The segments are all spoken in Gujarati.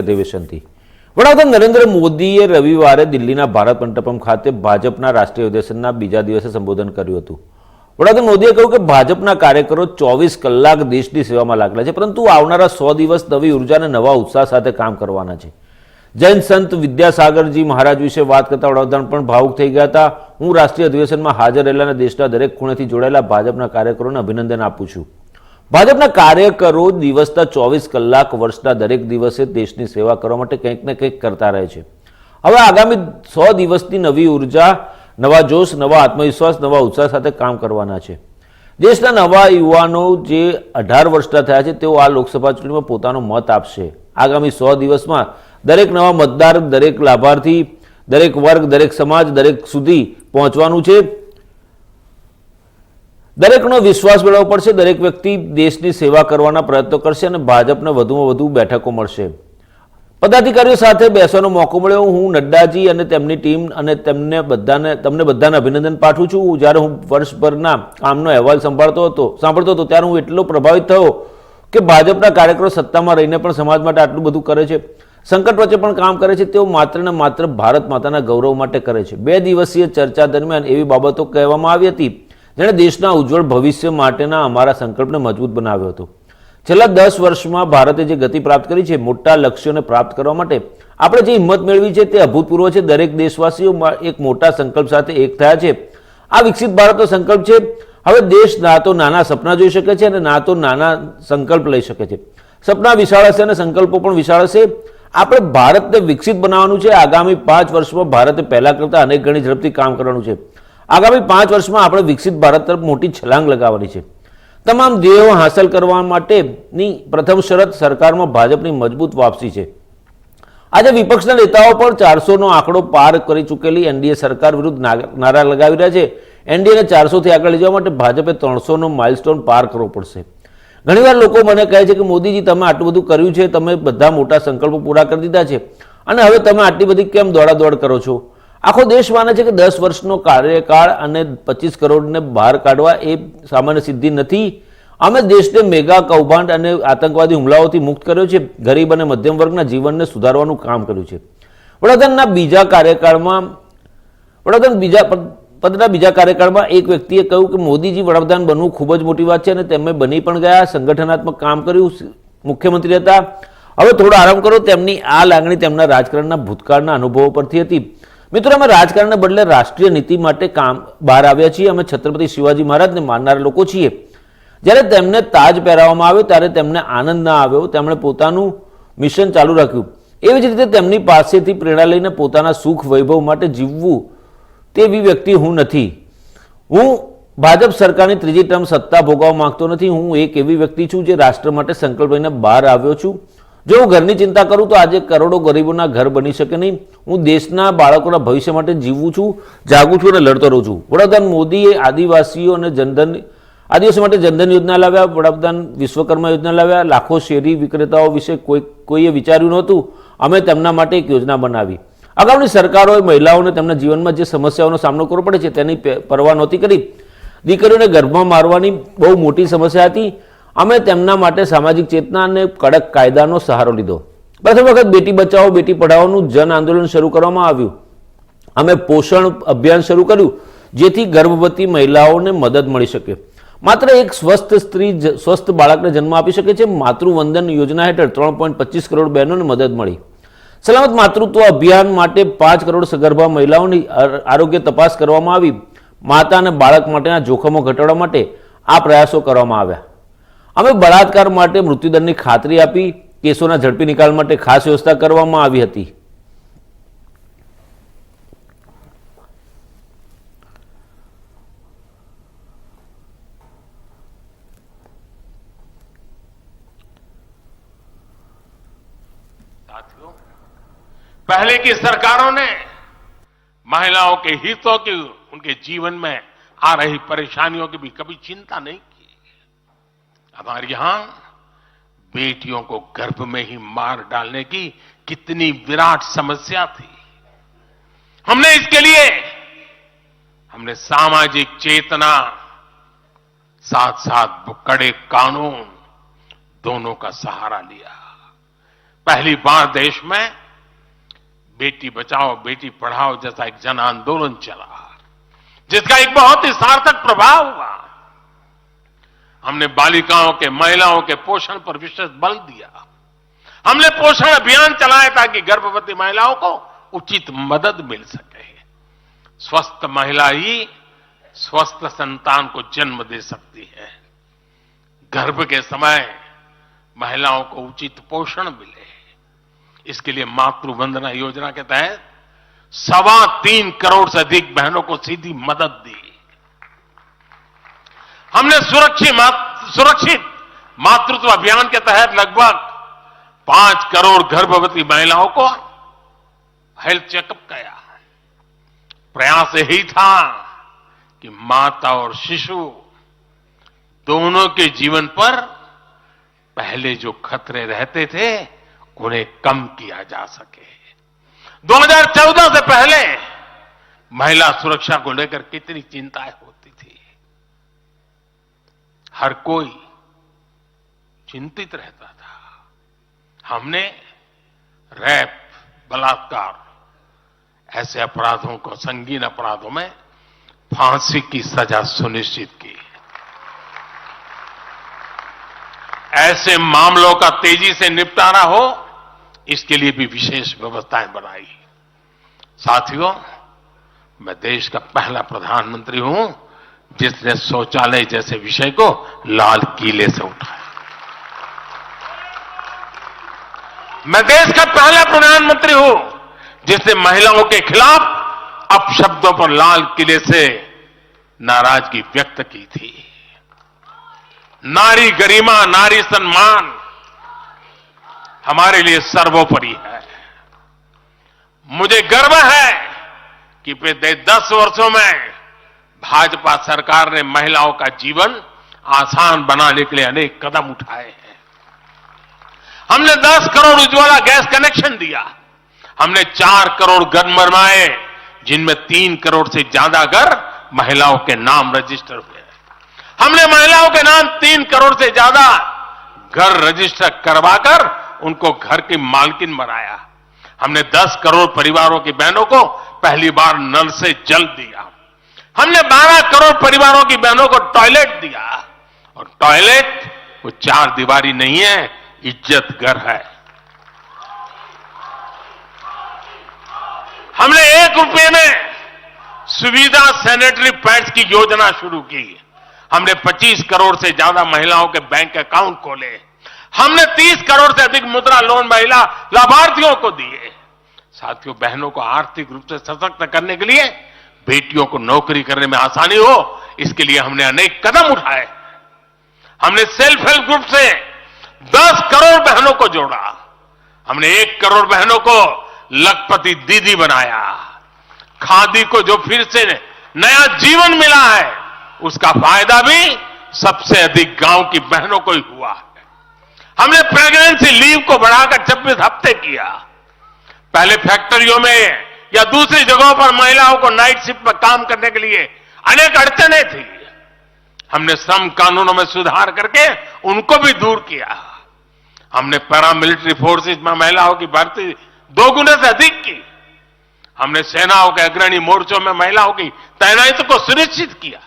અધિવેશનથી. વડાપ્રધાન નરેન્દ્ર મોદીએ રવિવારે દિલ્હીના ભારત મંડપમ ખાતે ભાજપના રાષ્ટ્રીય અધિવેશનના બીજા દિવસે સંબોધન કર્યું હતું. વડાપ્રધાન મોદીએ કહ્યું કે ભાજપના કાર્યકરો ચોવીસ કલાક દેશની સેવામાં લાગેલા છે, પરંતુ આવનારા સો દિવસ નવી ઊર્જા અને નવા ઉત્સાહ સાથે કામ કરવાના છે. જૈન સંત વિદ્યાસાગરજી મહારાજ વિશે વાત કરતા વડાપ્રધાન પણ ભાવુક થઈ ગયા હતા. હું રાષ્ટ્રીય અધિવેશનમાં હાજર રહેલા અને દેશના દરેક ખૂણેથી જોડાયેલા ભાજપના કાર્યકરોને અભિનંદન આપું છું. ભાજપના કાર્યકરો દિવસના ચોવીસ કલાક વર્ષના દરેક દિવસે દેશની સેવા કરવા માટે કંઈક ને કંઈક કરતા રહે છે. હવે આગામી સો દિવસની નવી ઊર્જા, નવા જોશ, નવા આત્મવિશ્વાસ, નવા ઉત્સાહ સાથે કામ કરવાના છે. દેશના નવા યુવાનો જે અઢાર વર્ષના થયા છે, તેઓ આ લોકસભા ચૂંટણીમાં પોતાનો મત આપશે. આગામી સો દિવસમાં દરેક નવા મતદાર, દરેક લાભાર્થી, દરેક વર્ગ, દરેક સમાજ, દરેક સુધી પહોંચવાનું છે. દરેકનો વિશ્વાસ મેળવવો પડશે, દરેક વ્યક્તિ દેશની સેવા કરવાના પ્રયત્નો કરશે અને ભાજપને વધુમાં વધુ બેઠકો મળશે. પદાધિકારીઓ સાથે બેસવાનો મોકો મળ્યો. હું નડ્ડાજી અને તેમની ટીમ અને તેમને બધાને, તમને બધાને અભિનંદન પાઠવું છું. જ્યારે હું વર્ષભરના કામનો અહેવાલ સંભાળતો હતો, સાંભળતો હતો, ત્યારે હું એટલો પ્રભાવિત થયો કે ભાજપના કાર્યકરો સત્તામાં રહીને પણ સમાજ માટે આટલું બધું કરે છે. સંકટ વચ્ચે પણ કામ કરે છે. તેઓ માત્ર ને માત્ર ભારત માતાના ગૌરવ માટે કરે છે. બે દિવસીય ચર્ચા દરમિયાન એવી બાબતો કહેવામાં આવી હતી જેણે દેશના ઉજ્જવળ ભવિષ્ય માટેના અમારા સંકલ્પને મજબૂત બનાવ્યો હતો. છેલ્લા દસ વર્ષમાં ભારતે જે ગતિ પ્રાપ્ત કરી છે, મોટા લક્ષ્યોને પ્રાપ્ત કરવા માટે આપણે જે હિંમત મેળવી છે તે અભૂતપૂર્વ છે. દરેક દેશવાસીઓ એક મોટા સંકલ્પ સાથે એક થયા છે. આ વિકસિત ભારતનો સંકલ્પ છે. હવે દેશ ના તો નાના સપના જોઈ શકે છે અને ના તો નાના સંકલ્પ લઈ શકે છે. સપના વિશાળ હશે અને સંકલ્પો પણ વિશાળ હશે. આપણે ભારતને વિકસિત બનાવવાનું છે. આગામી પાંચ વર્ષમાં ભારતે પહેલા કરતાં અનેક ગણી ઝડપથી કામ કરવાનું છે. આગામી પાંચ વર્ષમાં આપણે વિકસિત ભારત તરફ મોટી છલાંગ લગાવવાની છે. તમામ ધ્યેયો હાંસલ કરવા માટેની પ્રથમ શરત સરકારમાં ભાજપની મજબૂત વાપસી છે. આજે વિપક્ષના નેતાઓ પણ ચારસોનો આંકડો પાર કરી ચૂકેલી એનડીએ સરકાર વિરુદ્ધ નારા લગાવી રહ્યા છે. એનડીએને ચારસોથી આગળ લઈ જવા માટે ભાજપે ત્રણસોનો માઇલસ્ટોન પાર કરવો પડશે. ઘણીવાર લોકો મને કહે છે કે મોદીજી, તમે આટલું બધું કર્યું છે, તમે બધા મોટા સંકલ્પો પૂરા કરી દીધા છે. અને હવે તમે આટલી બધી કેમ દોડાદોડ કરો છો? આખો દેશ માને છે કે દસ વર્ષનો કાર્યકાળ અને પચીસ કરોડને બહાર કાઢવા એ સામાન્ય સિદ્ધિ નથી. અમે દેશને મેગા કૌભાંડ અને આતંકવાદી હુમલાઓથી મુક્ત કર્યો છે. ગરીબ અને મધ્યમ વર્ગના જીવનને સુધારવાનું કામ કર્યું છે. વડાપ્રધાનના બીજા કાર્યકાળમાં, વડાપ્રધાન બીજા પદ- પદના બીજા કાર્યકાળમાં એક વ્યક્તિએ કહ્યું કે મોદીજી વડાપ્રધાન બનવું ખૂબ જ મોટી વાત છે અને તેમણે બની પણ ગયા, સંગઠનાત્મક કામ કર્યું મુખ્યમંત્રી હતા. હવે થોડો આરામ કરો, તેમની આ લાગણી તેમના રાજકારણના ભૂતકાળના અનુભવો પરથી હતી. મિત્રો, અમે રાજકારણને બદલે રાષ્ટ્રીય નીતિ માટે કામ બહાર આવ્યા છીએ. અમે છત્રપતિ શિવાજી મહારાજને માનનારા લોકો છીએ. જ્યારે તેમને તાજ પહેરાવવામાં આવ્યો, ત્યારે તેમને આનંદ ના આવ્યો. તેમણે પોતાનું મિશન ચાલુ રાખ્યું. એવી જ રીતે તેમની પાસેથી પ્રેરણા લઈને પોતાના સુખ વૈભવ માટે જીવવું તેવી વ્યક્તિ હું નથી. હું ભાજપ સરકારની ત્રીજી ટર્મ સત્તા ભોગવવા માંગતો નથી. હું એક એવી વ્યક્તિ છું જે રાષ્ટ્ર માટે સંકલ્પ લઈને બહાર આવ્યો છું. જો હું ઘરની ચિંતા કરું તો આજે કરોડો ગરીબોના ઘર બની શકે નહીં. હું દેશના બાળકોના ભવિષ્ય માટે જીવું છું, જાગું છું અને લડતો રહું છું. વડાપ્રધાન મોદીએ આદિવાસીઓ અને જનધન આદિવાસી માટે જનધન યોજના લાવ્યા, વડાપ્રધાન વિશ્વકર્મા યોજના લાવ્યા, લાખો શેરી વિક્રેતાઓ વિશે કોઈ, કોઈએ વિચાર્યું નહોતું. અમે તેમના માટે એક યોજના બનાવી. અગાઉની સરકારોએ મહિલાઓને તેમના જીવનમાં જે સમસ્યાઓનો સામનો કરવો પડે છે તેની પરવા નહોતી કરી. દીકરીઓને ગર્ભમાં મારવાની બહુ મોટી સમસ્યા હતી. અમે તેમના માટે સામાજિક ચેતના અને કડક કાયદાનો સહારો લીધો. પ્રથમ વખત બેટી બચાવો, બેટી પઢાઓનું જન આંદોલન શરૂ કરવામાં આવ્યું. અમે પોષણ અભિયાન શરૂ કર્યું, જેથી ગર્ભવતી મહિલાઓને મદદ મળી શકે. માત્ર એક સ્વસ્થ સ્ત્રી સ્વસ્થ બાળકને જન્મ આપી શકે છે, માતૃવંદન યોજના હેઠળ ત્રણ પોઈન્ટ પચીસ કરોડ બહેનોને મદદ મળી. સલામત માતૃત્વ અભિયાન માટે પાંચ કરોડ સગર્ભા મહિલાઓની આરોગ્ય તપાસ કરવામાં આવી. માતા અને બાળક માટેના જોખમો ઘટાડવા માટે આ પ્રયાસો કરવામાં આવ્યા. અમે બળાત્કાર માટે મૃત્યુદંડની ખાતરી આપી કેસોના ઝડપી નિકાલ માટે ખાસ વ્યવસ્થા કરવામાં આવી હતી साथियों पहले की सरकारों ने महिलाओं के हितों की उनके जीवन में आ रही परेशानियों की भी कभी चिंता नहीं की हमारे यहाँ बेटियों को गर्भ में ही मार डालने की कितनी विराट समस्या थी। हमने इसके लिए, हमने सामाजिक चेतना साथ साथ कड़े कानून, दोनों का सहारा लिया। पहली बार देश में बेटी बचाओ, बेटी पढ़ाओ जैसा एक जन आंदोलन चला, जिसका एक बहुत ही सार्थक प्रभाव हुआ। हमने बालिकाओं के, महिलाओं के पोषण पर विशेष बल दिया। हमने पोषण अभियान चलाया ताकि गर्भवती महिलाओं को उचित मदद मिल सके। स्वस्थ महिला ही स्वस्थ संतान को जन्म दे सकती है। गर्भ के समय महिलाओं को उचित पोषण मिले। इसके लिए मातृ वंदना योजना के तहत सवा तीन करोड़ से अधिक बहनों को सीधी मदद दी। हमने सुरक्षित मात- सुरक्षित मातृत्व अभियान के तहत लगभग पाँच करोड़ गर्भवती महिलाओं को हेल्थ चेकअप किया प्रयास यही था कि माता और शिशु दोनों के जीवन पर पहले जो खतरे रहते थे, उन्हें कम किया जा सके। 2014 से पहले महिला सुरक्षा को लेकर कितनी चिंताएँ थी हर कोई चिंतित रहता था। हमने रैप, बलात्कार, ऐसे अपराधों को, संगीन अपराधों में फांसी की सजा सुनिश्चित की। ऐसे मामलों का तेज़ी से निपटारा हो, इसके लिए भी विशेष व्यवस्थाएँ बनाई। साथियों, मैं देश का पहला प्रधानमंत्री हूँ। जिसने शौचालय जैसे विषय को लाल किले से उठाया। मैं देश का पहला प्रधानमंत्री हूँ, जिसने महिलाओं के खिलाफ अपशब्दों पर लाल किले से नाराज़गी व्यक्त की थी। नारी गरिमा, नारी सम्मान हमारे लिए सर्वोपरि है। मुझे गर्व है कि पिछले दस वर्षों में भाजपा सरकार ने महिलाओं का जीवन आसान बनाने के लिए अनेक कदम उठाए हैं। हमने 10 करोड़ उज्ज्वला गैस कनेक्शन दिया। हमने 4 करोड़ घर बनवाए जिनमें 3 करोड़ से ज़्यादा घर महिलाओं के नाम रजिस्टर हुए हमने महिलाओं के नाम 3 करोड़ से ज़्यादा घर रजिस्टर करवाकर उनको घर की मालकिन बनाया। हमने 10 करोड़ परिवारों की बहनों को पहली बार नल से जल दिया। हमने 12 करोड़ परिवारों की बहनों को टॉयलेट दिया। और टॉयलेट वो चार दीवारी नहीं है, इज़्ज़त घर है। हमने एक रुपये में सुविधा सैनिटरी पैड्स की योजना शुरू की। हमने 25 करोड़ से ज़्यादा महिलाओं के बैंक अकाउंट खोले। हमने 30 करोड़ से अधिक मुद्रा लोन महिला लाभार्थियों को दिए। साथियों, बहनों को आर्थिक रूप से सशक्त करने के लिए बेटियों को नौकरी करने में आसानी हो, इसके लिए हमने अनेक कदम उठाए। हमने सेल्फ हेल्प ग्रुप से 10 करोड़ बहनों को जोड़ा। हमने एक करोड़ बहनों को लखपति दीदी बनाया। खादी को जो फिर से नया जीवन मिला है, उसका फ़ायदा भी सबसे अधिक गाँव की बहनों को ही हुआ है। हमने प्रेगनेंसी लीव को बढ़ाकर 26 हफ़्ते किया। पहले फैक्ट्रियों में या दूसरी जगहों पर महिलाओं को नाइट शिफ्ट में काम करने के लिए अनेक अड़चने थी। हमने श्रम कानूनों में सुधार करके उनको भी दूर किया। हमने पैरामिलिट्री फोर्सेज में महिलाओं की भर्ती दो गुने से अधिक की। हमने सेनाओं के अग्रणी मोर्चों में महिलाओं की तैनाती को सुनिश्चित किया।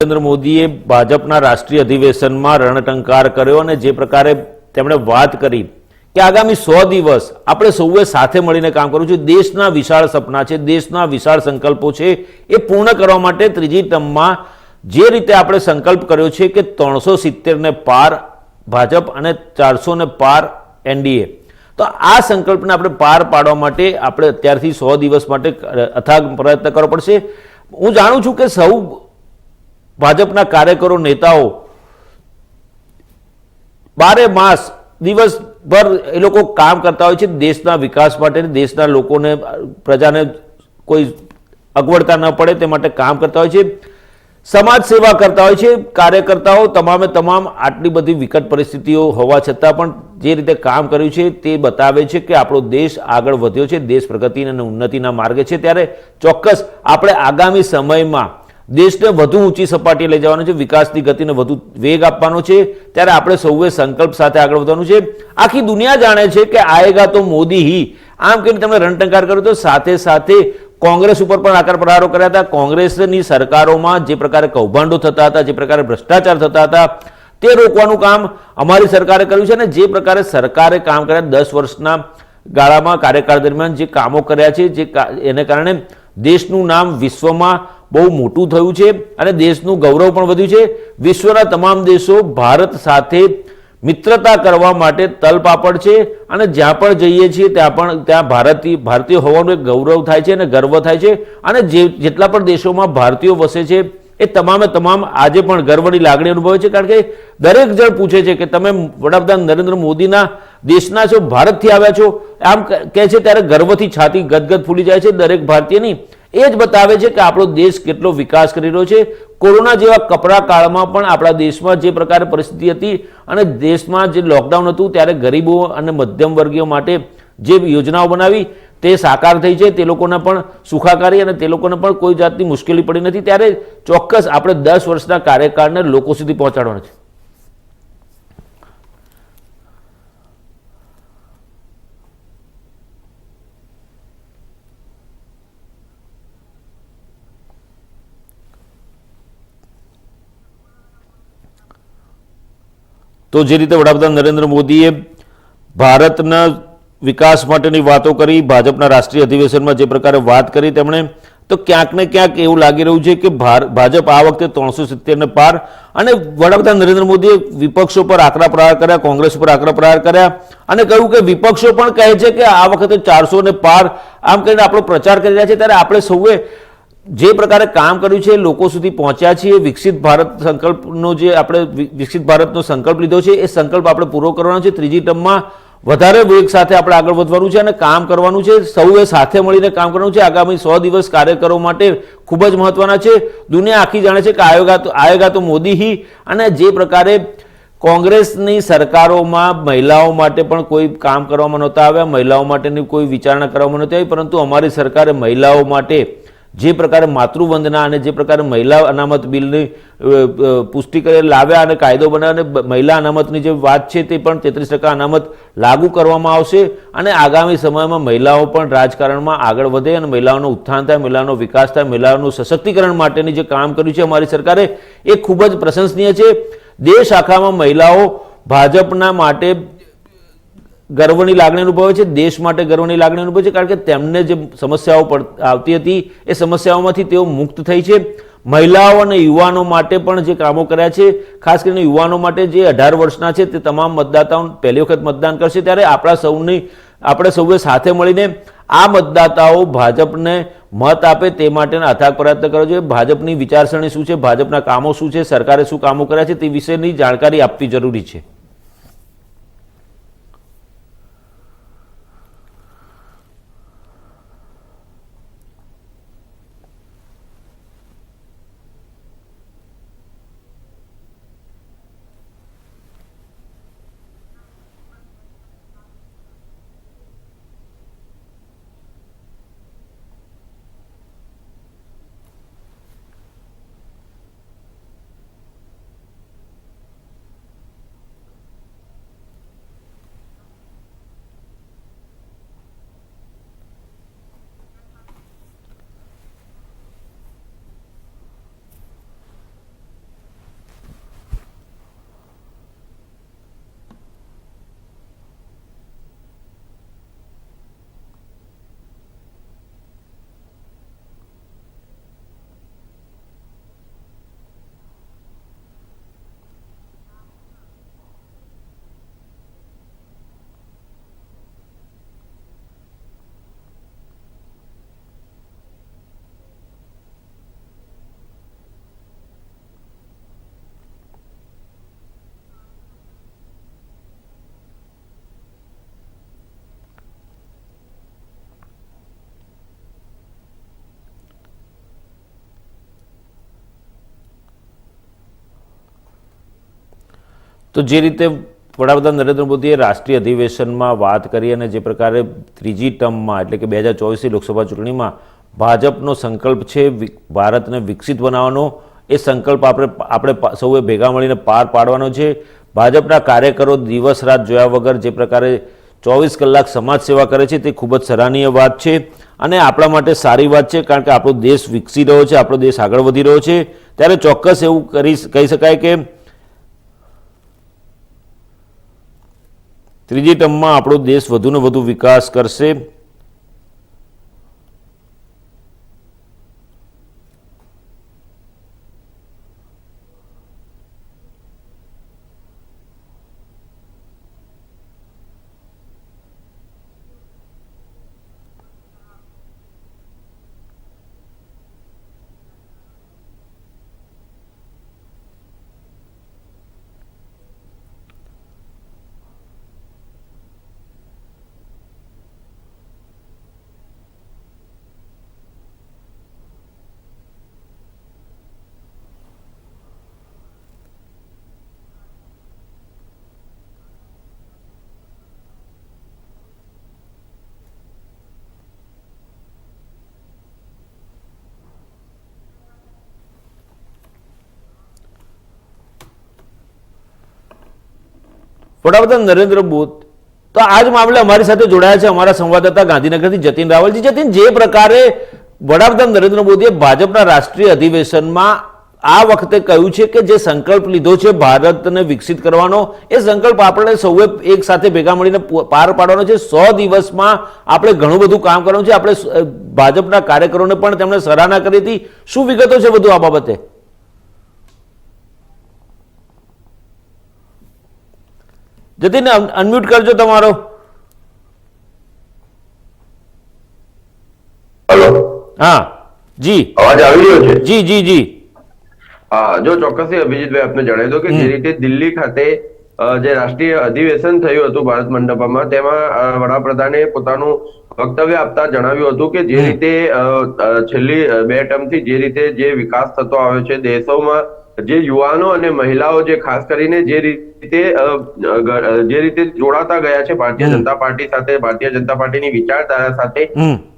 નરેન્દ્ર મોદીએ ભાજપના રાષ્ટ્રીય અધિવેશનમાં રણટંકાર કર્યો અને જે પ્રકારે તેમણે વાત કરી કે આગામી સો દિવસ આપણે સૌએ સાથે મળીને કામ કરવું છે દેશના વિશાળ સપના છે, દેશના વિશાળ સંકલ્પો છે, એ પૂર્ણ કરવા માટે ત્રીજી ટર્મમાં જે રીતે આપણે સંકલ્પ કર્યો છે કે ત્રણસો સિત્તેરને પાર ભાજપ અને ચારસો ને પાર એનડીએ. તો આ સંકલ્પને આપણે પાર પાડવા માટે આપણે અત્યારથી સો દિવસ માટે અથાગ પ્રયત્ન કરવો પડશે. હું જાણું છું કે સૌ ભાજપના કાર્યકરો, નેતાઓ, બારે માસ દિવસભર એ લોકો કામ કરતા હોય છે દેશના વિકાસ માટે દેશના લોકોને, પ્રજાને કોઈ અગવડતા ન પડે તે માટે કામ કરતા હોય છે. સમાજ સેવા કરતા હોય છે, કાર્યકર્તાઓ તમામે તમામ આટલી બધી વિકટ પરિસ્થિતિઓ હોવા છતાં પણ જે રીતે કામ કર્યું છે તે બતાવે છે કે આપણો દેશ આગળ વધ્યો છે, દેશ પ્રગતિ અને ઉન્નતિના માર્ગે છે. ત્યારે ચોક્કસ આપણે આગામી સમયમાં દેશને વધુ ઊંચી સપાટીએ લઈ જવાનો છે, વિકાસની ગતિને વધુ વેગ આપવાનો છે. ત્યારે આપણે સૌએ સંકલ્પ સાથે આગળ વધવાનું છે. આખી દુનિયા જાણે છે કે આયેગા તો મોદી હી. આમ કહીને તમે રણટંકાર કર્યો તો સાથે સાથે કોંગ્રેસ ઉપર પણ આકાર પ્રહારો કર્યા હતા. કોંગ્રેસની સરકારોમાં જે પ્રકારે કૌભાંડો થતા હતા, જે પ્રકારે ભ્રષ્ટાચાર થતા હતા, તે રોકવાનું કામ અમારી સરકારે કર્યું છે અને જે પ્રકારે સરકારે કામ કર્યા દસ વર્ષના ગાળામાં કાર્યકાળ દરમિયાન જે કામો કર્યા છે, જે એને કારણે દેશનું નામ વિશ્વમાં બહુ મોટું થયું છે અને દેશનું ગૌરવ પણ વધ્યું છે. વિશ્વના તમામ દેશો ભારત સાથે મિત્રતા કરવા માટે તલપાપડ છે અને જ્યાં પણ જઈએ છીએ ત્યાં પણ ત્યાં ભારતીય ભારતીય હોવાનું એક ગૌરવ થાય છે અને ગર્વ થાય છે. અને જે, જેટલા પણ દેશોમાં ભારતીયો વસે છે એ તમામે તમામ આજે પણ ગર્વની લાગણી અનુભવે છે, કારણ કે દરેક જણ પૂછે છે કે તમે વડાપ્રધાન નરેન્દ્ર મોદીના દેશના છો, ભારતથી આવ્યા છો, આમ કહે છે ત્યારે ગર્વથી છાતી ગદગદ ફૂલી જાય છે, દરેક ભારતીયની એ જ બતાવે છે કે આપણો દેશ કેટલો વિકાસ કરી રહ્યો છે. કોરોના જેવા કપરા કાળમાં પણ આપણા દેશમાં જે પ્રકારે પરિસ્થિતિ હતી અને દેશમાં જે લોકડાઉન હતું, ત્યારે ગરીબો અને મધ્યમ વર્ગીઓ માટે જે યોજનાઓ બનાવી તે સાકાર થઈ છે, તે લોકોને પણ સુખાકારી અને તે લોકોને પણ કોઈ જાતની મુશ્કેલી પડી નથી, ત્યારે ચોક્કસ આપણે દસ વર્ષના કાર્યકાળને લોકો સુધી પહોંચાડવાનો છે. તો જે રીતે વડાપ્રધાન નરેન્દ્ર મોદીએ ભારતના વિકાસ માટેની વાતો કરી, ભાજપના રાષ્ટ્રીય અધિવેશનમાં જે પ્રકારે વાત કરી તેમણે, તો ક્યાંક ને ક્યાંક એવું લાગી રહ્યું છે કે ભાજપ આ વખતે ત્રણસો સિત્તેરને પાર અને વડાપ્રધાન નરેન્દ્ર મોદીએ વિપક્ષો પર આકરા પ્રહાર કર્યા, કોંગ્રેસ પર આકરા પ્રહાર કર્યા અને કહ્યું કે વિપક્ષો પણ કહે છે કે આ વખતે ચારસો ને પાર આમ કરીને આપણો પ્રચાર કરી રહ્યા છે. ત્યારે આપણે સૌએ જે પ્રકારે કામ કર્યું છે, લોકો સુધી પહોંચ્યા છીએ, વિકસિત ભારત સંકલ્પનો જે આપણે વિકસિત ભારતનો સંકલ્પ લીધો છે, એ સંકલ્પ આપણે પૂરો કરવાનો છે. ત્રીજી ટર્મમાં વધારે વેગ સાથે આપણે આગળ વધવાનું છે અને કામ કરવાનું છે. સૌએ સાથે મળીને કામ કરવાનું છે. આગામી સો દિવસ કાર્યકરો માટે ખૂબ જ મહત્વના છે. દુનિયા આખી જાણે છે કે આયોગા તો આયોગા તો મોદી હી અને જે પ્રકારે કોંગ્રેસની સરકારોમાં મહિલાઓ માટે પણ કોઈ કામ કરવામાં નહોતા આવ્યા. મહિલાઓ માટેની કોઈ વિચારણા કરવામાં નહોતી આવી, પરંતુ અમારી સરકારે મહિલાઓ માટે જે પ્રકારે માતૃવંદના અને જે પ્રકારે મહિલા અનામત બિલની પુષ્ટિ કરી લાવ્યા અને કાયદો બનાવ્યો અને મહિલા અનામતની જે વાત છે તે પણ તેત્રીસ ટકા અનામત લાગુ કરવામાં આવશે. અને આગામી સમયમાં મહિલાઓ પણ રાજકારણમાં આગળ વધે અને મહિલાઓનો ઉત્થાન થાય, મહિલાઓનો વિકાસ થાય, મહિલાઓનું સશક્તિકરણ માટેની જે કામ કર્યું છે અમારી સરકારે એ ખૂબ જ પ્રશંસનીય છે. દેશ આખામાં મહિલાઓ ભાજપના માટે ગર્વની લાગણી અનુભવે છે, દેશ માટે ગર્વની લાગણી અનુભવે છે, કારણ કે તેમને જે સમસ્યાઓ આવતી હતી, એ સમસ્યાઓમાંથી તેઓ મુક્ત થઈ છે. મહિલાઓ અને યુવાનો માટે પણ જે કામો કર્યા છે, ખાસ કરીને યુવાનો માટે જે અઢાર વર્ષના છે, તે તમામ મતદાતાઓ પહેલી વખત મતદાન કરશે, ત્યારે આપણા સૌની, આપણે સૌએ સાથે મળીને આ મતદાતાઓ ભાજપને મત આપે તે માટેના અથાગ પ્રયત્ન કરવો જોઈએ ભાજપની વિચારસરણી શું છે, ભાજપના કામો શું છે, સરકારે શું કામો કર્યા છે, તે વિશેની જાણકારી આપવી જરૂરી છે. તો જે રીતે વડાપ્રધાન નરેન્દ્ર મોદીએ રાષ્ટ્રીય અધિવેશનમાં વાત કરી અને જે પ્રકારે ત્રીજી ટર્મમાં એટલે કે બે હજાર ચોવીસની લોકસભા ચૂંટણીમાં ભાજપનો સંકલ્પ છે ભારતને વિકસિત બનાવવાનો, એ સંકલ્પ આપણે આપણે સૌએ ભેગા મળીને પાર પાડવાનો છે. ભાજપના કાર્યકરો દિવસ રાત જોયા વગર જે પ્રકારે ચોવીસ કલાક સમાજ સેવા કરે છે તે ખૂબ જ સરાહનીય વાત છે અને આપણા માટે સારી વાત છે કારણ કે આપણો દેશ વિકસી રહ્યો છે, આપણો દેશ આગળ વધી રહ્યો છે. ત્યારે ચોક્કસ એવું કરી કહી શકાય કે ત્રીજી ટર્મમાં આપણો દેશ વધુને વધુ વિકાસ કરશે. વડાપ્રધાન નરેન્દ્ર મોદી. તો આ જ મામલે અમારી સાથે જોડાયા છે અમારા સંવાદદાતા ગાંધીનગરથી જતીન રાવલજી. જતીન, જે પ્રકારે વડાપ્રધાન નરેન્દ્ર મોદીએ ભાજપના રાષ્ટ્રીય અધિવેશનમાં આ વખતે કહ્યું છે કે જે સંકલ્પ લીધો છે ભારતને વિકસિત કરવાનો, એ સંકલ્પ આપણે સૌએ એક સાથે ભેગા મળીને પાર પાડવાનો છે. સો દિવસમાં આપણે ઘણું બધું કામ કરવાનું છે. આપણે ભાજપના કાર્યકરોને પણ તેમણે સરાહના કરી હતી. શું વિગતો છે બધું આ બાબતે? જતીન અનમ્યુટ કરજો તમારો. હેલો. હા જી. અવાજ આવી રહ્યો છે? જી જી જી. હા જો ચોક્કસથી અભિજીતભાઈ આપને જણાવી દો કે જે રીતે દિલ્હી ખાતે જે રાષ્ટ્રીય અધિવેશન થયું હતું ભારત મંડપમાં તેમાં વડાપ્રધાને પોતાનું વક્તવ્ય આપતા જણાવ્યું હતું કે જે રીતે છેલ્લી બે ટર્મથી જે રીતે જે વિકાસ થતો આવ્યો છે દેશોમાં જે યુવાનો અને મહિલાઓ જે ખાસ કરીને જે રીતે જે રીતે જોડાતા ગયા છે ભારતીય જનતા પાર્ટી સાથે ભારતીય જનતા પાર્ટીની વિચારધારા સાથે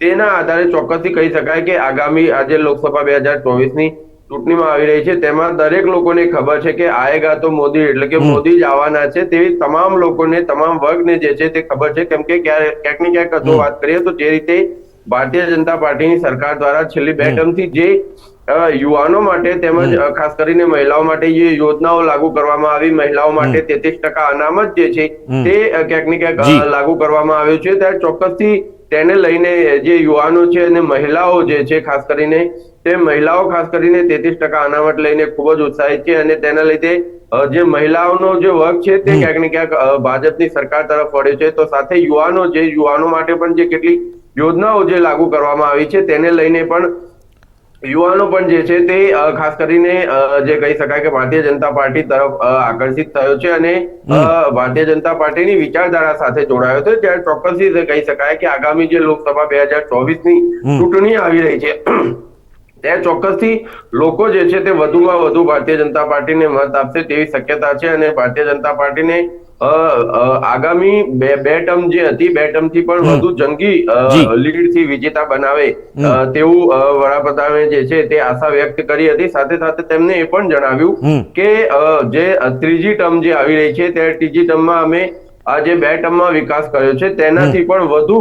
તેના આધારે ચોક્કસથી કહી શકાય કે આગામી આજે લોકસભા બે હજાર ચોવીસની ચૂંટણીમાં આવી રહી છે. તેમાં દરેક લોકોને ખબર છે કે આયેગા તો મોદી એટલે કે મોદી જ આવવાના છે. તેવી તમામ લોકોને તમામ વર્ગને જે છે તે ખબર છે. કેમ કે ક્યાંક ને ક્યાંક જો વાત કરીએ તો જે રીતે ભારતીય જનતા પાર્ટીની સરકાર દ્વારા છેલ્લી બે ટર્મથી જે યુવાનો માટે તેમજ ખાસ કરીને મહિલાઓ માટે જે યોજનાઓ લાગુ કરવામાં આવી મહિલાઓ માટે તેત્રીસ ટકા અનામત જે છે તે ક્યાંક ને ક્યાંક લાગુ કરવામાં આવ્યો છે. ત્યારે ચોક્કસથી તેને લઈને જે યુવાનો છે અને મહિલાઓ જે છે ખાસ કરીને તે મહિલાઓ ખાસ કરીને તેત્રીસ ટકા અનામત લઈને ખૂબ જ ઉત્સાહિત છે અને તેના લીધે જે મહિલાઓનો જે વર્ગ છે તે ક્યાંક ને ક્યાંક ભાજપની સરકાર તરફ વળ્યો છે. તો સાથે યુવાનો જે યુવાનો માટે પણ જે કેટલીક યોજનાઓ જે લાગુ કરવામાં આવી છે તેને લઈને પણ યુવાનો પણ જે છે તે ખાસ કરીને જે કહી શકાય કે ભારતીય જનતા પાર્ટી તરફ આકર્ષિત થયો છે અને ભારતીય જનતા પાર્ટીની વિચારધારા સાથે જોડાયો છે ત્યારે ચોક્કસથી કહી શકાય કે આગામી જે લોકસભા બે હજાર ચોવીસની ચૂંટણી આવી રહી છે ત્યાં ચોક્કસથી લોકો જે છે તે વધુમાં વધુ ભારતીય જનતા પાર્ટીને મત આપશે તેવી શક્યતા છે અને ભારતીય જનતા પાર્ટીને આગામી બે બે ટર્મ જે હતી બે ટર્મથી પણ વધુ જંગી લીડથી વિજેતા બનાવે તેવું વડાપ્રધાને જે છે તે આશા વ્યક્ત કરી હતી. સાથે સાથે તેમને એ પણ જણાવ્યું કે જે ત્રીજી ટર્મ જે આવી રહી છે તે ત્રીજી ટર્મમાં અમે આ જે બે ટર્મમાં વિકાસ કર્યો છે તેનાથી પણ વધુ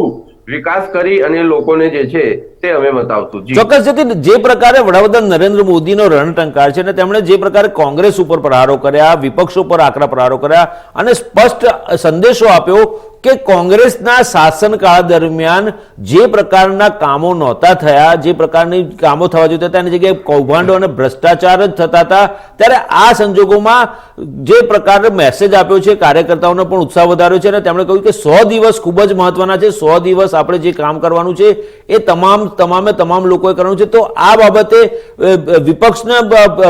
વિકાસ કરી અને લોકોને જે છે તે અમે બતાવશું. ચોક્કસ છે કે જે પ્રકારે વડાપ્રધાન નરેન્દ્ર મોદીનો રણટંકાર છે અને તેમણે જે પ્રકારે કોંગ્રેસ ઉપર પ્રહારો કર્યા, વિપક્ષ ઉપર આકરા પ્રહારો કર્યા અને સ્પષ્ટ સંદેશો આપ્યો કે કોંગ્રેસના શાસનકાળ દરમિયાન જે પ્રકારના કામો નહોતા થયા, જે પ્રકારની કામો થવા હતા એની જગ્યાએ કૌભાંડો અને ભ્રષ્ટાચાર જ થતા હતા, ત્યારે આ સંજોગોમાં જે પ્રકારનો મેસેજ આપ્યો છે, કાર્યકર્તાઓનો પણ ઉત્સાહ વધાર્યો છે અને તેમણે કહ્યું કે સો દિવસ ખૂબ જ મહત્વના છે, સો દિવસ આપણે જે કામ કરવાનું છે, એ તમામ, તમામે તમામ લોકોએ કરવાનું છે, તો આ બાબતે વિપક્ષના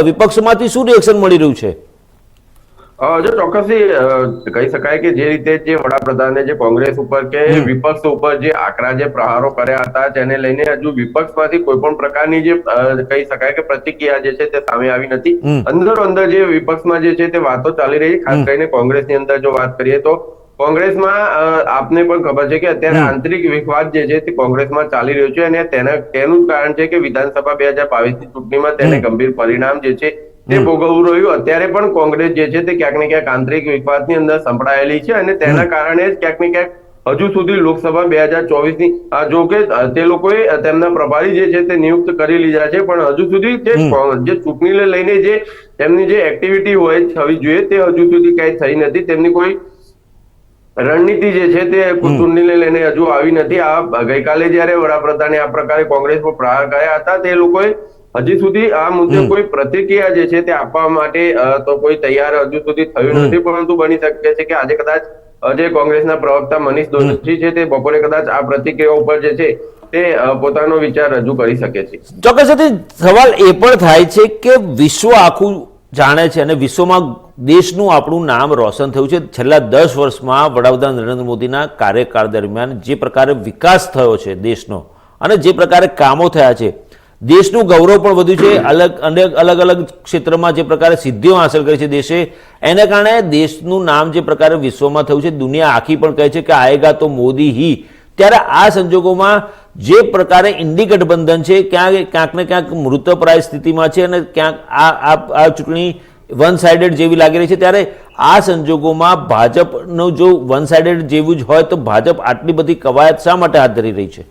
વિપક્ષમાંથી શું રિએક્શન મળી રહ્યું છે? જો ચોક્કસથી કહી શકાય કે જે રીતે જે વડાપ્રધાને જે કોંગ્રેસ ઉપર કે વિપક્ષ ઉપર જે આકરા જે પ્રહારો કર્યા હતા તેને લઈને હજુ વિપક્ષમાંથી કોઈ પણ પ્રકારની જે કહી શકાય કે પ્રતિક્રિયા જે છે તે સામે આવી નથી. અંદર અંદર જે વિપક્ષમાં જે છે તે વાતો ચાલી રહી છે ખાસ કરીને કોંગ્રેસની અંદર જો વાત કરીએ તો કોંગ્રેસમાં આપને પણ ખબર છે કે અત્યારે આંતરિક વિવાદ જે છે તે કોંગ્રેસમાં ચાલી રહ્યો છે અને તેના તેનું કારણ છે કે વિધાનસભા બે હજાર બાવીસની ચૂંટણીમાં તેને ગંભીર પરિણામ જે છે તે ભોગવવું રહ્યું. અત્યારે પણ કોંગ્રેસ જે છે તે ક્યાંક ને ક્યાંક આંતરિક વિવાદની અંદર સંપડાયેલી છે અને તેના કારણે જ ક્યાંક ને ક્યાંક હજુ સુધી લોકસભા બે હજાર ચોવીસની આ જો કે તે લોકોએ તેમના પ્રભારી જે છે તે નિયુક્ત કરી લીધા છે પણ હજુ સુધી તે જે ચૂંટણીને લઈને જે તેમની જે એક્ટિવિટી હોય થવી જોઈએ તે હજુ સુધી કઈ થઈ નથી. તેમની કોઈ રણનીતિ જે છે તે ચૂંટણીને લઈને હજુ આવી નથી. આ ગઈકાલે જયારે વડાપ્રધાને આ પ્રકારે કોંગ્રેસ પર પ્રહાર કર્યા હતા તે લોકોએ હજી સુધી આ મુદ્દે કોઈ પ્રતિક્રિયા જે છે તે આપવા માટે તો કોઈ તૈયાર હજુ સુધી થયું નથી પરંતુ બની શકે છે કે આજે કદાચ જે કોંગ્રેસના પ્રવક્તા મનીષ દોશી છે તે બપોરે કદાચ આ પ્રતિક્રિયા ઉપર જે છે તે પોતાનો વિચાર રજૂ કરી શકે છે. સવાલ એ પણ થાય છે કે વિશ્વ આખું જાણે છે અને વિશ્વમાં દેશનું આપણું નામ રોશન થયું છે. છેલ્લા દસ વર્ષમાં વડાપ્રધાન નરેન્દ્ર મોદીના કાર્યકાળ દરમિયાન જે પ્રકારે વિકાસ થયો છે દેશનો અને જે પ્રકારે કામો થયા છે દેશનું ગૌરવ પણ વધ્યું છે. અલગ, અનેક, અલગ અલગ ક્ષેત્રમાં જે પ્રકારે સિદ્ધિઓ હાંસલ કરી છે દેશે, એના કારણે દેશનું નામ જે પ્રકારે વિશ્વમાં થયું છે, દુનિયા આખી પણ કહે છે કે આયેગા તો મોદી હી. ત્યારે આ સંજોગોમાં જે પ્રકારે ઇન્ડી ગઠબંધન છે, ક્યાંક ક્યાંક ને ક્યાંક મૃતપ્રાય સ્થિતિમાં છે અને ક્યાંક આ આ ચૂંટણી વન સાઇડેડ જેવી લાગી રહી છે. ત્યારે આ સંજોગોમાં ભાજપનું જો વન સાઇડેડ જેવું જ હોય તો ભાજપ આટલી બધી કવાયત શા માટે હાથ ધરી રહી છે?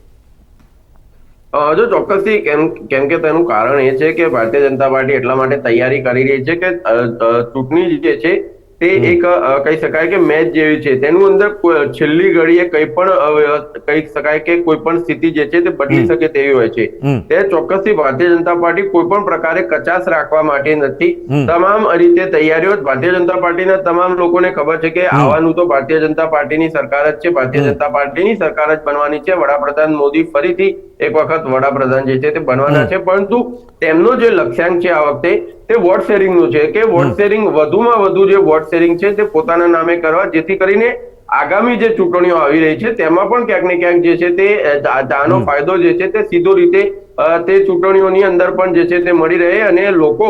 જો ચોક્કસથી કેમ કેમ કે તેનું કારણ એ છે કે ભારતીય જનતા પાર્ટી એટલા માટે તૈયારી કરી રહી છે કે ચૂંટણી જે છે તે એક કહી શકાય કે મેચ જેવી છે. તેનું અંદર છેલ્લી ઘડીએ કઈ પણ કહી શકાય કે કોઈ પણ સ્થિતિ જે છે તે બદલી શકે તેવી હોય છે. તે ચોક્કસથી ભારતીય જનતા પાર્ટી કોઈ પણ પ્રકારે કચાશ રાખવા માટે નથી. તમામ રીતે તૈયારીઓ ભારતીય જનતા પાર્ટીના તમામ લોકોને ખબર છે કે આવવાનું તો ભારતીય જનતા પાર્ટીની સરકાર જ છે. ભારતીય જનતા પાર્ટીની સરકાર જ બનવાની છે. વડાપ્રધાન મોદી ફરીથી એક વખત વડાપ્રધાન જે છે તે બનવાના છે પરંતુ તેમનો જે લક્ષ્યાંક છે આ વખતે તે વોટ શેરિંગનું છે કે વોટ શેરિંગ વધુમાં વધુ જે વોટ શેરિંગ છે તે પોતાના નામે કરવા જેથી કરીને આગામી જે ચૂંટણીઓ આવી રહી છે તેમાં પણ ક્યાંક ને ક્યાંક જે છે તે આનો ફાયદો જે છે તે સીધો રીતે તે ચૂંટણીઓની અંદર પણ જે છે તે મળી રહે અને લોકો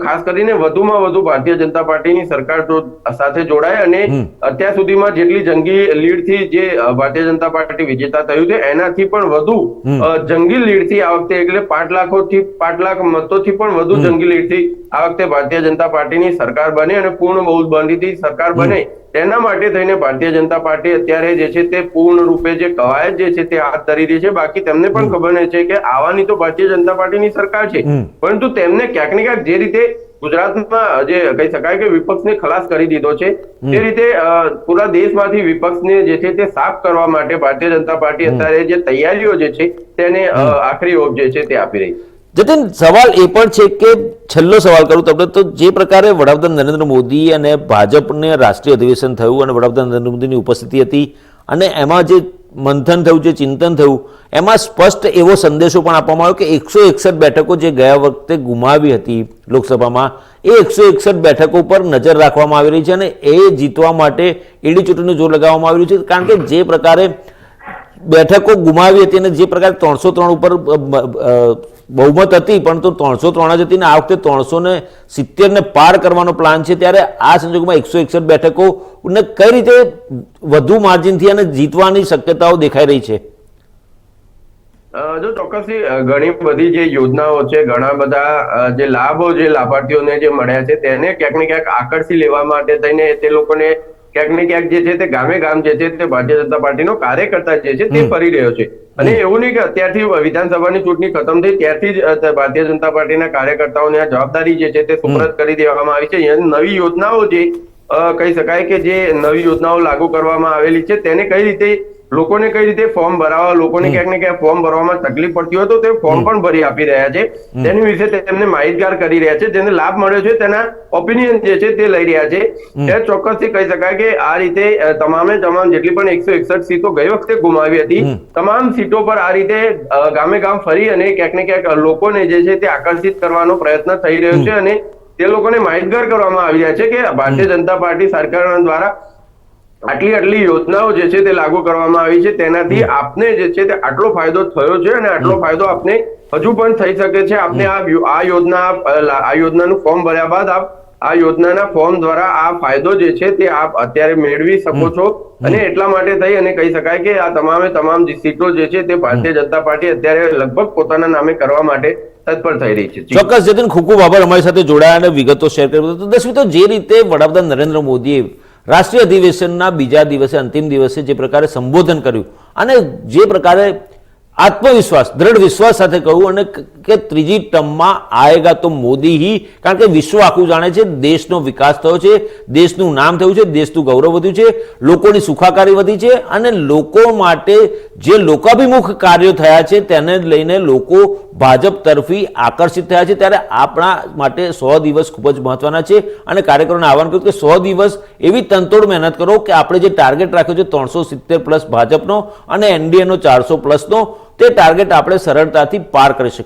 ખાસ કરીને વધુમાં વધુ ભારતીય જનતા પાર્ટીની સરકાર સાથે જોડાય અને અત્યાર સુધીમાં જેટલી જંગી લીડથી જે ભારતીય જનતા પાર્ટી વિજેતા થયું છે એનાથી પણ વધુ જંગી લીડથી આ વખતે એટલે પાંચ લાખોથી પાંચ લાખ મતોથી પણ વધુ જંગી લીડથી આ વખતે ભારતીય જનતા પાર્ટીની સરકાર બને અને પૂર્ણ બહુબંધીથી સરકાર બને. તેના માટે થઈને ભારતીય જનતા પાર્ટી અત્યારે જે છે તે પૂર્ણ રૂપે જે કવાયત જે છે તે હાથ ધરી રહી છે. બાકી તેમને પણ ખબર છે કે આવવાની તો ભારતીય જનતા પાર્ટીની સરકાર છે. પરંતુ તેમને ક્યાંક ને ક્યાંક જે રીતે ગુજરાતમાં જે કહી શકાય કે વિપક્ષને ખલાસ કરી દીધો છે તે રીતે પૂરા દેશમાંથી વિપક્ષને જે છે તે સાફ કરવા માટે ભારતીય જનતા પાર્ટી અત્યારે જે તૈયારીઓ જે છે તેને આખરી ઓપ જે છે તે આપી રહી છે. જતીન સવાલ એ પણ છે કે છેલ્લો સવાલ કરું તમને તો જે પ્રકારે વડાપ્રધાન નરેન્દ્ર મોદી અને ભાજપને રાષ્ટ્રીય અધિવેશન થયું અને વડાપ્રધાન નરેન્દ્ર મોદીની ઉપસ્થિતિ હતી અને એમાં જે મંથન થયું, જે ચિંતન થયું, એમાં સ્પષ્ટ એવો સંદેશો પણ આપવામાં આવ્યો કે એકસો એકસઠ બેઠકો જે ગયા વખતે ગુમાવી હતી લોકસભામાં, એ એકસો એકસઠ બેઠકો પર નજર રાખવામાં આવી રહી છે અને એ જીતવા માટે એડી ચૂંટણીનું જોર લગાવવામાં આવી રહ્યું છે. કારણ કે જે પ્રકારે બેઠકો ગુમાવી હતી અને જે પ્રકારે ત્રણસો ત્રણ ઉપર બહુમત હતી, પરંતુ ત્રણસો ત્રણ જ હતી ને આ વખતે ત્રણસો ને સિત્તેર ને પાર કરવાનો પ્લાન છે. ત્યારે આ સંજોગોમાં એકસો એકસઠ બેઠકો ને કઈ રીતે વધુ માર્જિનથી અને જીતવાની શક્યતાઓ દેખાઈ રહી છે? જો ચોક્કસથી ઘણી બધી જે યોજનાઓ છે, ઘણા બધા જે લાભો જે લાભાર્થીઓને જે મળ્યા છે, તેને ક્યાંક ને ક્યાંક આકર્ષી લેવા માટે થઈને તે લોકોને ક્યાંક ને ક્યાંક જે છે તે ગામે ગામ જે છે તે ભારતીય જનતા પાર્ટીનો કાર્યકર્તા જે છે તે ફરી રહ્યો છે. અને એવું નહીં કે અત્યારથી વિધાનસભાની ચૂંટણી ખતમ થઈ ત્યારથી જ ભારતીય જનતા પાર્ટીના કાર્યકર્તાઓને આ જવાબદારી જે છે તે સુપરત કરી દેવામાં આવી છે. નવી યોજનાઓ જે કહી શકાય કે જે નવી યોજનાઓ લાગુ કરવામાં આવેલી છે તેને કઈ રીતે લોકોને કઈ રીતે ફોર્મ ભરાવા લોકોને ક્યાંક ને ક્યાંક ફોર્મ ભરવામાં તકલીફ પડતી હોય તો તે ફોર્મ પણ ભરી આપી રહ્યા છે. તેની વિશે તેમને માહિતગાર કરી રહ્યા છે. જેને લાભ મળ્યો છે તેના ઓપિનિયન જે છે તે લઈ રહ્યા છે. તે ચોક્કસથી કહી શકાય કે આ રીતે તમામે તમામ જેટલી પણ એકસો એકસઠ સીટો ગઈ વખતે ગુમાવી હતી તમામ સીટો પર આ રીતે ગામે ગામ ફરી અને ક્યાંક ને ક્યાંક લોકોને જે છે તે આકર્ષિત કરવાનો પ્રયત્ન થઈ રહ્યો છે અને તે લોકોને માહિતગાર કરવામાં આવી રહ્યા છે કે ભારતીય જનતા પાર્ટી સરકાર દ્વારા આટલી આટલી યોજનાઓ જે છે તે લાગુ કરવામાં આવી છે. તેનાથી આપને જે છે તે આટલો ફાયદો થયો છે અને આટલો ફાયદો આપને હજુ પણ થઈ શકે છે. આપને આ આ યોજના આ યોજનાનું ફોર્મ ભર્યા બાદ આપ આ યોજનાના ફોર્મ દ્વારા આ ફાયદો જે છે તે આપ અત્યારે મેળવી શકો છો અને એટલા માટે થઈ અને કહી શકાય કે આ તમામે તમામ સીટો જે છે તે ભારતીય જનતા પાર્ટી અત્યારે લગભગ પોતાના નામે કરવા માટે તત્પર થઈ રહી છે. ચોક્કસ જતીન ખૂબ ખૂબ આભાર અમારી સાથે જોડાયા અને વિગતો શેર કરી તો દસમી તો જે રીતે વડાપ્રધાન નરેન્દ્ર મોદીએ રાષ્ટ્રીય અધિવેશનના બીજા દિવસે અંતિમ દિવસે જે પ્રકારે સંબોધન કર્યું અને જે પ્રકારે આત્મવિશ્વાસ, દ્રઢ વિશ્વાસ સાથે કહ્યું અને કે ત્રીજી ટર્મમાં આયેગા તો મોદી હી, કારણ કે વિશ્વ આખું જાણે છે, દેશનો વિકાસ થયો છે, દેશનું નામ થયું છે, દેશનું ગૌરવ વધ્યું છે, લોકોની સુખાકારી વધી છે અને લોકો માટે જે લોકાભિમુખ કાર્યો થયા છે તેને લઈને લોકો ભાજપ તરફી આકર્ષિત થયા છે. ત્યારે આપણા માટે સો દિવસ ખૂબ જ મહત્વના છે અને કાર્યક્રમને આહવાન કર્યું કે સો દિવસ એવી તંતોડ મહેનત કરો કે આપણે જે ટાર્ગેટ રાખ્યો છે ત્રણસો સિત્તેર પ્લસ ભાજપનો અને એનડીએનો ચારસો પ્લસનો તે ટાર્ગેટ આપણે સરળતાથી પાર કરી શકીએ.